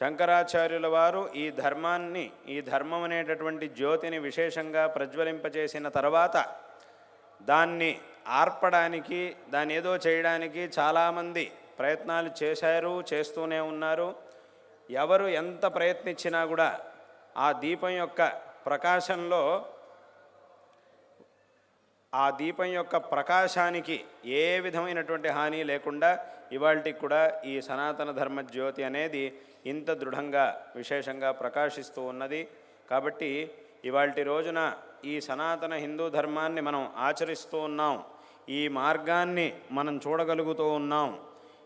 శంకరాచార్యుల వారు ఈ ధర్మాన్ని ఈ ధర్మం అనేటటువంటి జ్యోతిని విశేషంగా ప్రజ్వలింపచేసిన తర్వాత దాన్ని ఆర్పడానికి దాన్ని ఏదో చేయడానికి చాలామంది ప్రయత్నాలు చేశారు చేస్తూనే ఉన్నారు. ఎవరు ఎంత ప్రయత్నించినా కూడా ఆ దీపం యొక్క ప్రకాశంలో ఆ దీపం యొక్క ప్రకాశానికి ఏ విధమైనటువంటి హాని లేకుండా ఇవాళకి కూడా ఈ సనాతన ధర్మ జ్యోతి అనేది ఇంత దృఢంగా విశేషంగా ప్రకాశిస్తూ ఉన్నది. కాబట్టి ఇవాళ రోజున ఈ సనాతన హిందూ ధర్మాన్ని మనం ఆచరిస్తూ ఉన్నాం. ఈ మార్గాన్ని మనం చూడగలుగుతూ ఉన్నాం.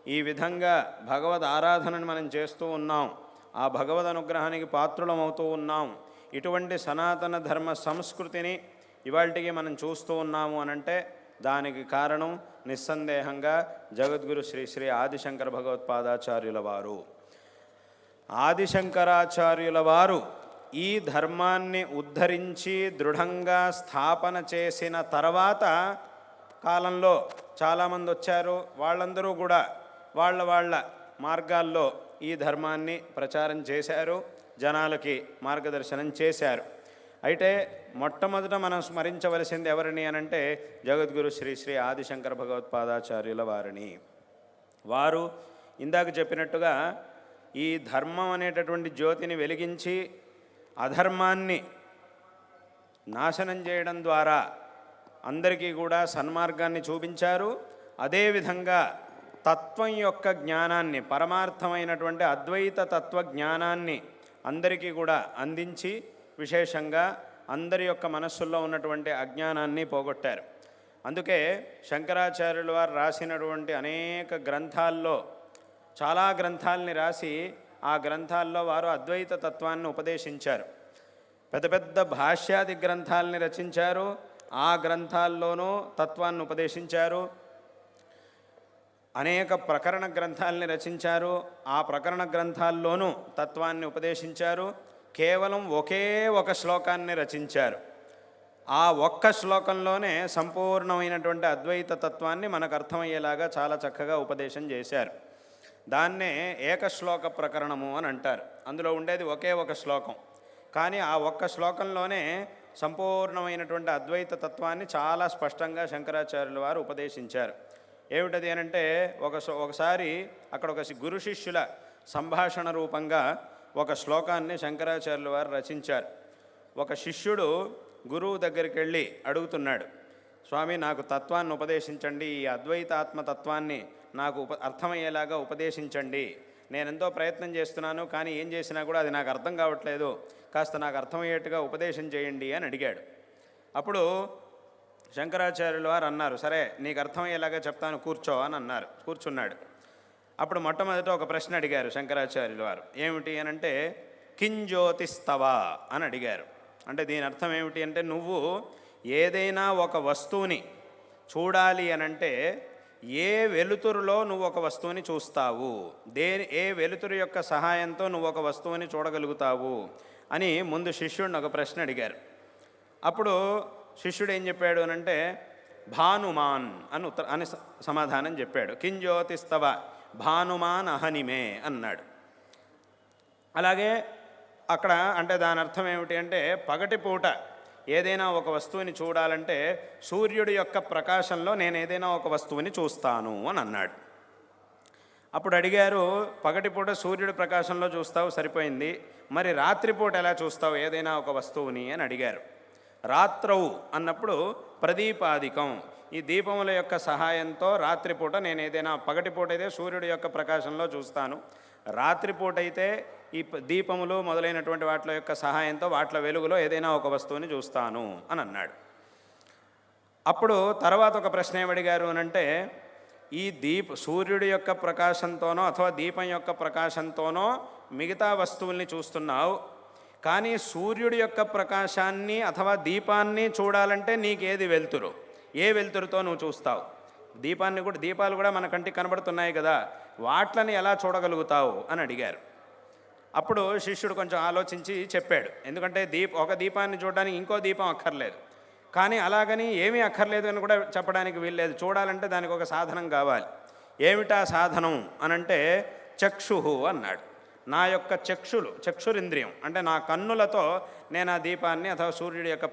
ఈ విధంగా భగవద్ ఆరాధనని మనం చేస్తూ ఉన్నాం. ఆ భగవద్ అనుగ్రహానికి పాత్రులమవుతూ ఉన్నాం. ఇటువంటి సనాతన ధర్మ సంస్కృతిని ఇవాళకి మనం చూస్తూ ఉన్నాము అనంటే దానికి కారణం నిస్సందేహంగా జగద్గురు శ్రీ శ్రీ ఆదిశంకర భగవత్పాదాచార్యుల వారు. ఆదిశంకరాచార్యుల వారు ఈ ధర్మాన్ని ఉద్ధరించి దృఢంగా స్థాపన చేసిన తర్వాత కాలంలో చాలామంది వచ్చారు. వాళ్ళందరూ కూడా వాళ్ళ వాళ్ళ మార్గాల్లో ఈ ధర్మాన్ని ప్రచారం చేశారు. జనాలకి మార్గదర్శనం చేశారు. అయితే మొట్టమొదట మనం స్మరించవలసింది ఎవరిని అనంటే జగద్గురు శ్రీ శ్రీ ఆదిశంకర భగవత్పాదాచార్యుల వారిని. వారు ఇందాక చెప్పినట్టుగా ఈ ధర్మం అనేటటువంటి జ్యోతిని వెలిగించి అధర్మాన్ని నాశనం చేయడం ద్వారా అందరికీ కూడా సన్మార్గాన్ని చూపించారు. అదేవిధంగా తత్వం యొక్క జ్ఞానాన్ని పరమార్థమైనటువంటి అద్వైత తత్వ జ్ఞానాన్ని అందరికీ కూడా అందించి విశేషంగా అందరి యొక్క మనస్సుల్లో ఉన్నటువంటి అజ్ఞానాన్ని పోగొట్టారు. అందుకే శంకరాచార్యుల వారు రాసినటువంటి అనేక గ్రంథాల్లో చాలా గ్రంథాలని రాసి ఆ గ్రంథాల్లో వారు అద్వైత తత్వాన్ని ఉపదేశించారు. పెద్ద పెద్ద భాష్యాది గ్రంథాలని రచించారు. ఆ గ్రంథాల్లోనూ తత్వాన్ని ఉపదేశించారు. అనేక ప్రకరణ గ్రంథాలని రచించారు. ఆ ప్రకరణ గ్రంథాల్లోనూ తత్వాన్ని ఉపదేశించారు. కేవలం ఒకే ఒక శ్లోకాన్ని రచించారు. ఆ ఒక్క శ్లోకంలోనే సంపూర్ణమైనటువంటి అద్వైత తత్వాన్ని మనకు అర్థమయ్యేలాగా చాలా చక్కగా ఉపదేశం చేశారు. దాన్నే ఏకశ్లోక ప్రకరణము అని అంటారు. అందులో ఉండేది ఒకే ఒక శ్లోకం. కానీ ఆ ఒక్క శ్లోకంలోనే సంపూర్ణమైనటువంటి అద్వైత తత్వాన్ని చాలా స్పష్టంగా శంకరాచార్యుల వారు ఉపదేశించారు. ఏమిటది అనంటే ఒక సో- ఒకసారి అక్కడ ఒక శి- గురు శిష్యుల సంభాషణ రూపంగా ఒక శ్లోకాన్ని శంకరాచార్యుల వారు రచించారు. ఒక శిష్యుడు గురువు దగ్గరికి వెళ్ళి అడుగుతున్నాడు స్వామి నాకు తత్వాన్ని ఉపదేశించండి ఈ అద్వైతాత్మ తత్వాన్ని నాకు ఉప అర్థమయ్యేలాగా ఉపదేశించండి. నేను ఎంతో ప్రయత్నం చేస్తున్నాను కానీ ఏం చేసినా కూడా అది నాకు అర్థం కావట్లేదు. కాస్త నాకు అర్థమయ్యేట్టుగా ఉపదేశం చేయండి అని అడిగాడు. అప్పుడు శంకరాచార్యుల వారు అన్నారు సరే నీకు అర్థమయ్యేలాగా చెప్తాను కూర్చో అని అన్నారు కూర్చున్నాడు. అప్పుడు మొట్టమొదట ఒక ప్రశ్న అడిగారు శంకరాచార్యుల వారు. ఏమిటి అని అంటే కింజ్యోతిస్తవా అని అడిగారు. అంటే దీని అర్థం ఏమిటి అంటే నువ్వు ఏదైనా ఒక వస్తువుని చూడాలి అనంటే ఏ వెలుతురులో నువ్వు ఒక వస్తువుని చూస్తావు? దే ఏ వెలుతురు యొక్క సహాయంతో నువ్వు ఒక వస్తువుని చూడగలుగుతావు? అని ముందు శిష్యుడిని ఒక ప్రశ్న అడిగారు. అప్పుడు శిష్యుడు ఏం చెప్పాడు అని అంటే భానుమాన్ అని ఉత్తర అని సమాధానం చెప్పాడు. కింజ్యోతిస్తవ భానుమాన్ అహనిమే అన్నాడు. అలాగే అక్కడ అంటే దాని అర్థం ఏమిటి అంటే పగటి పూట ఏదైనా ఒక వస్తువుని చూడాలంటే సూర్యుడి యొక్క ప్రకాశంలో నేను ఏదైనా ఒక వస్తువుని చూస్తాను అని అన్నాడు. అప్పుడు అడిగారు పగటిపూట సూర్యుడి ప్రకాశంలో చూస్తావు? సరిపోయింది. మరి రాత్రిపూట ఎలా చూస్తావు? ఏదైనా ఒక వస్తువుని అని అడిగారు. రాత్రవు అన్నప్పుడు ప్రదీపాధికం ఈ దీపముల యొక్క సహాయంతో రాత్రిపూట నేను ఏదైనా పగటిపూట అయితే సూర్యుడి యొక్క ప్రకాశంలో చూస్తాను. రాత్రిపూట అయితే ఈ దీపములు మొదలైనటువంటి వాటి యొక్క సహాయంతో వాట్ల వెలుగులో ఏదైనా ఒక వస్తువుని చూస్తాను అని అన్నాడు. అప్పుడు తర్వాత ఒక ప్రశ్న ఏమడిగారు అనంటే అంటే ఈ దీప సూర్యుడి యొక్క ప్రకాశంతోనో అథవా దీపం యొక్క ప్రకాశంతోనో మిగతా వస్తువుల్ని చూస్తున్నావు? కానీ సూర్యుడి యొక్క ప్రకాశాన్ని అథవా దీపాన్ని చూడాలంటే నీకేది వెలుతురు? ఏ వెలుతురుతో నువ్వు చూస్తావు? దీపాన్ని కూడా దీపాలు కూడా మన కంటికి కనబడుతున్నాయి కదా వాట్లని ఎలా చూడగలుగుతావు అని అడిగారు. అప్పుడు శిష్యుడు కొంచెం ఆలోచించి చెప్పాడు. ఎందుకంటే దీప ఒక దీపాన్ని చూడడానికి ఇంకో దీపం అక్కర్లేదు. కానీ అలాగని ఏమీ అక్కర్లేదు అని కూడా చెప్పడానికి వీల్లేదు. చూడాలంటే దానికి ఒక సాధనం కావాలి. ఏమిటా సాధనం అనంటే చక్షు అన్నాడు. నా యొక్క చక్షులు చక్షురింద్రియం. అంటే నా కన్నులతో నేను ఆ దీపాన్ని అథవా సూర్యుడి యొక్క